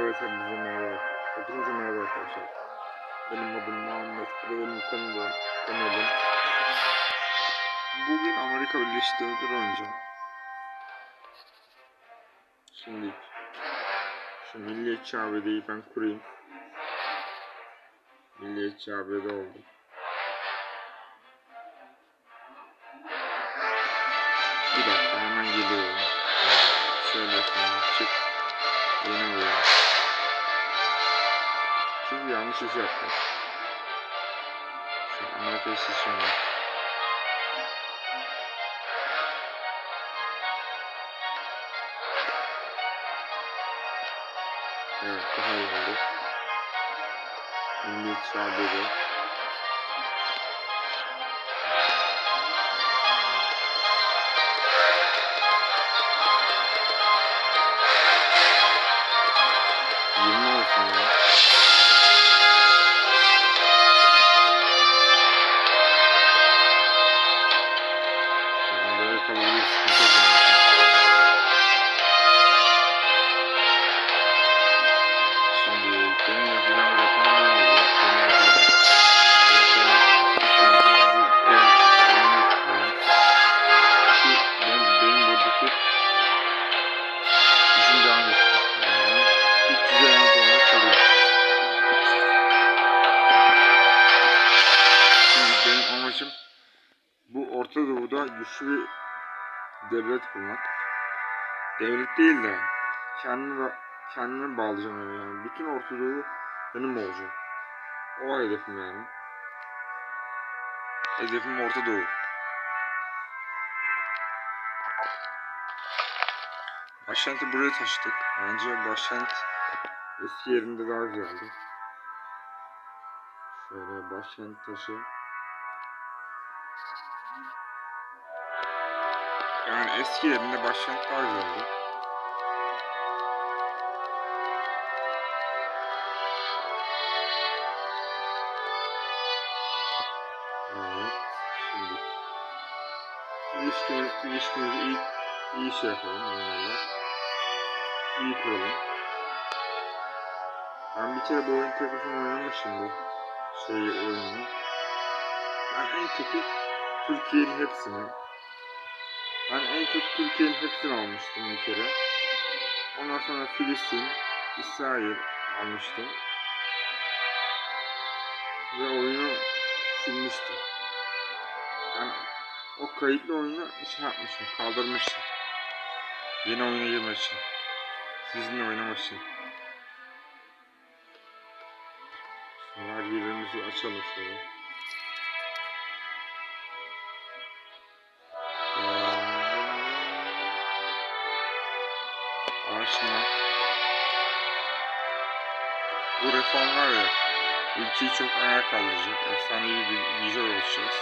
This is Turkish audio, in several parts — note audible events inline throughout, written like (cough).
Evet hepinize merhaba. Hepinize merhaba arkadaşlar. Benim adım Muhammed. Bu benim kanalım. kanalım. Bugün Amerika Birleşik Devletleri oynayacağım. Şimdi şu Milliyetçi ABD'yi ben kurayım. Milliyetçi ABD oldum. Bir dakika hemen geliyorum. Şöyle. Çık. Yeni oyun. Çünkü yanlış iş yaptım. Şu Amerika seçimi. Evet daha iyi oldu. Milliyetçi ABD. Doğu'da güçlü bir devlet kurmak. Devlet değil de kendini kendime bağlayacağım yani. Bütün Orta benim olacak. O hedefim yani. Hedefim Orta Doğu. Başkenti buraya taşıdık. Bence başkent eski yerinde daha güzeldi. Şöyle başkent taşı. Yani eski yerinde başkent daha güzeldi. Evet. Şimdi ilişkimiz, ilişkimizi iyi, iyi şey yapalım bunlarla. İyi kuralım. Ben bir kere bu oyun tek başıma oynamışım bu şey oyununu. Ben en kötü Türkiye'nin hepsini ben en kötü Türkiye'nin hepsini almıştım bir kere. Ondan sonra Filistin, İsrail almıştım. Ve oyunu silmiştim. Ben o kayıtlı oyunu şey yapmışım, kaldırmıştım. Yeni oyuna girmek için. Sizinle oynamak için. Şimdi her açalım şöyle. Araştırma. Bu reform var ya, ülkeyi çok ayağa kaldıracak. Efsanevi bir güce oluşacağız.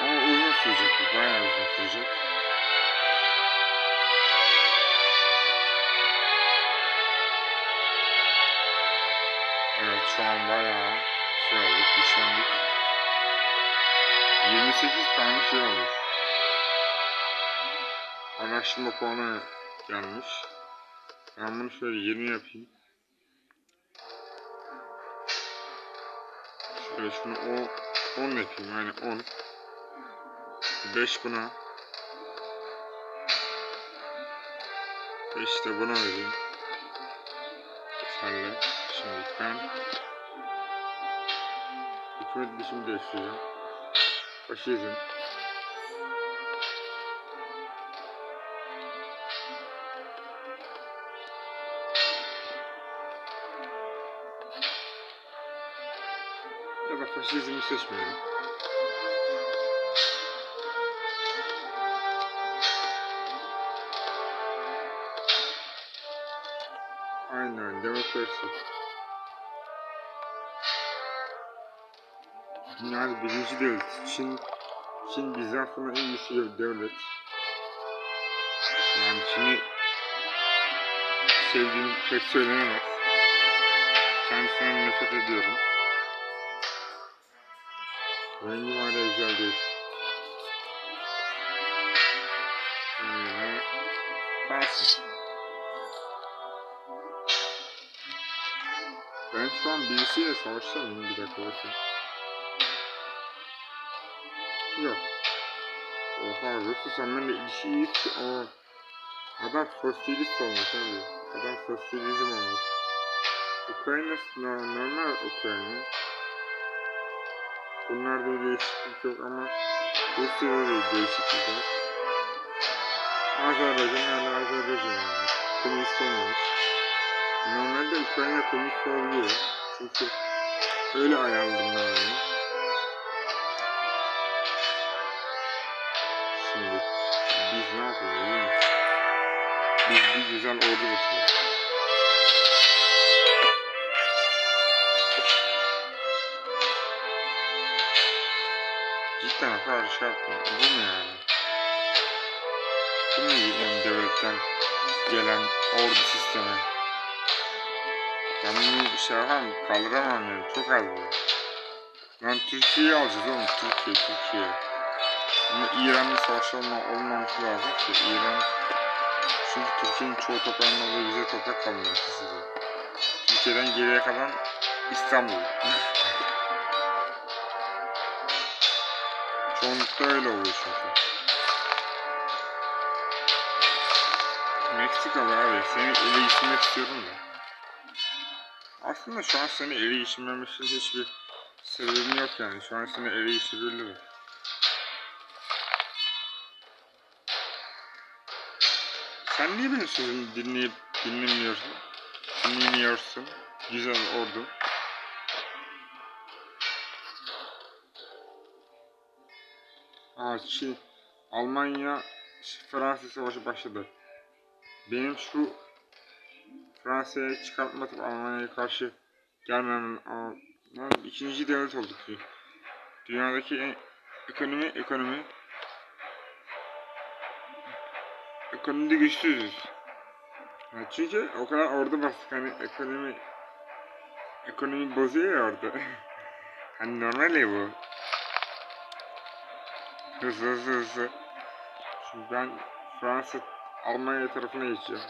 Ama uzun sürecek bu, bayağı uzun sürecek. Evet şu an bayağı şey olduk, güçlendik. 28 tane şey olmuş. Araştırma puanı gelmiş. Ben bunu şöyle 20 yapayım. Şöyle şunu o 10 yapayım yani 10. 5 buna. 5 de buna vereyim. Senle. Şimdi ben hükümet biçimi değiştireceğim. Faşizm. Faşizmi seçmeyelim. Aynen demokrasi. Dünyada birinci devlet. Çin, Çin bizden sonra en güçlü devlet. Yani Çin'i sevdiğim pek söylenemez. Kendisinden nefret ediyorum. Rengi hala güzel değil. Ee, kalsın. Ben şu an birisiyle savaşta mıyım? Bir dakika bakayım. Yok. Oha Rusya sen benimle ilişkiyi hiç... Aa. Adam sosyalist olmuş abi. Adam sosyalizm olmuş. Ukrayna no- normal Ukrayna. Bunlarda bir değişiklik yok ama Rusya'da da değişiklik var. Azerbaycan hala Azerbaycan yani. Komünist olmamış. Normalde Ukrayna komünist olabiliyor. Çünkü öyle ayarladım ben onu. Şimdi biz ne yapıyoruz? Biz bir güzel ordu basıyoruz. Kadar şey yaptım. Bu mu yani? Bu mu yani devletten gelen ordu sistemi? Ben bunu bir şey yapamam, kaldıramam yani. Çok az bu. Lan Türkiye'yi alacağız oğlum. Türkiye, Türkiye. Ama İran'la savaş olma, olmaması lazım ki. İran çünkü Türkiye'nin çoğu toprağında olduğu bize toprak kalmıyor size. Türkiye'den geriye kalan İstanbul. (laughs) Çoğunlukla öyle oluyor çünkü. Meksika var abi. Seni ele geçirmek istiyorum da. Aslında şu an seni ele geçirmem için hiçbir sebebim yok yani. Şu an seni ele geçirebilirim. Sen niye benim sözümü dinleyip dinlemiyorsun? Dinlemiyorsun. Güzel ordu. Aa Almanya, Fransa savaşı başladı. Benim şu Fransa'ya çıkartmatıp Almanya'ya karşı gelmem lan ikinci devlet olduk ki. Dünyadaki en, ekonomi ekonomi ekonomide güçsüzüz. Ya çünkü o kadar ordu bastık hani ekonomi ekonomi bozuyor ya orada. (laughs) hani normal ya bu. Hızlı hızlı hızlı. Şimdi ben Fransa Almanya tarafına geçeceğim.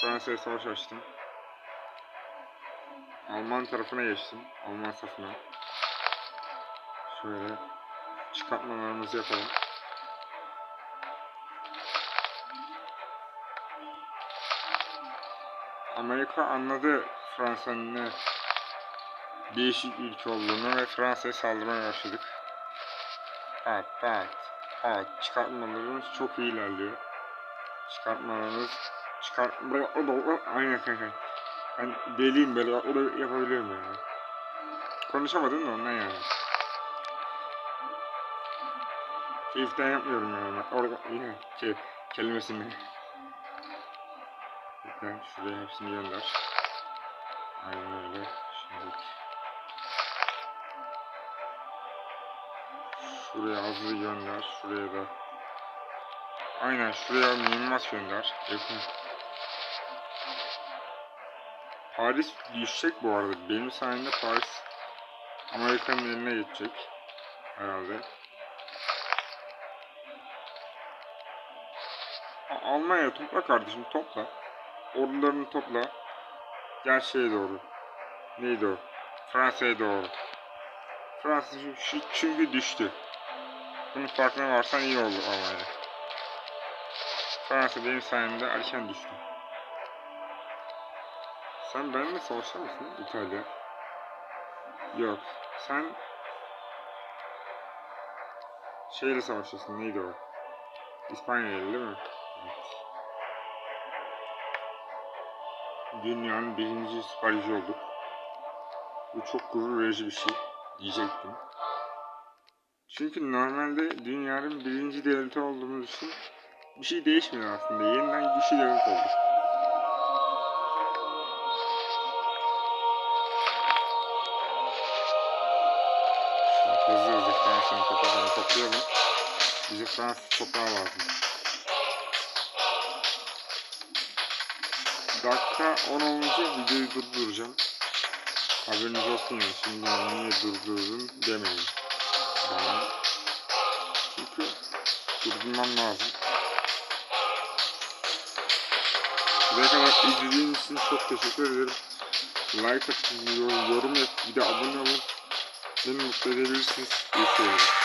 Fransa'ya savaş açtım. Alman tarafına geçtim. Alman safına. Şöyle çıkartmalarımızı yapalım. Amerika anladı Fransa'nın değişik ülke olduğunu ve Fransa'ya saldırmaya başladık. Evet, evet. Evet, çıkartmalarımız çok iyi ilerliyor. Çıkartmalarımız çıkart... Aynen kanka. Ben deliyim böyle o da yapabiliyorum yani. Konuşamadım da ondan yani. Keyiften yapmıyorum yani. Orada yine şey, kelimesini. Lütfen şuraya hepsini gönder. Aynen öyle. Şimdi şuraya hazır gönder. Şuraya da Aynen şuraya mühimmat gönder. Yakın. Paris düşecek bu arada. Benim sayemde Paris Amerika'nın eline geçecek. Herhalde. Almanya topla kardeşim topla. Ordularını topla. Gel şeye doğru. Neydi o? Fransa'ya doğru. Fransa çünkü düştü. Bunun farkına varsan iyi olur Almanya. Fransa benim sayemde erken düştü. Sen benimle savaşır mısın İtalya? Yok. Sen şeyle savaşıyorsun. Neydi o? İspanya ile değil mi? Evet. Dünyanın birinci süper olduk. Bu çok gurur verici bir şey diyecektim. Çünkü normalde dünyanın birinci devleti olduğumuz için bir şey değişmiyor aslında. Yeniden güçlü devlet olduk. Hızlı hızlı Fransa'nın topraklarını toplayalım. Bize Fransız toprağı lazım. Dakika 10 olunca videoyu durduracağım. Haberiniz olsun yani şimdi niye durdurdun demeyin. Bana. Çünkü durdurmam lazım. Kadar izlediğiniz için çok teşekkür ederim. like atıp yorum yap bir de abone olun beni mutlu edebilirsiniz. Seyirler.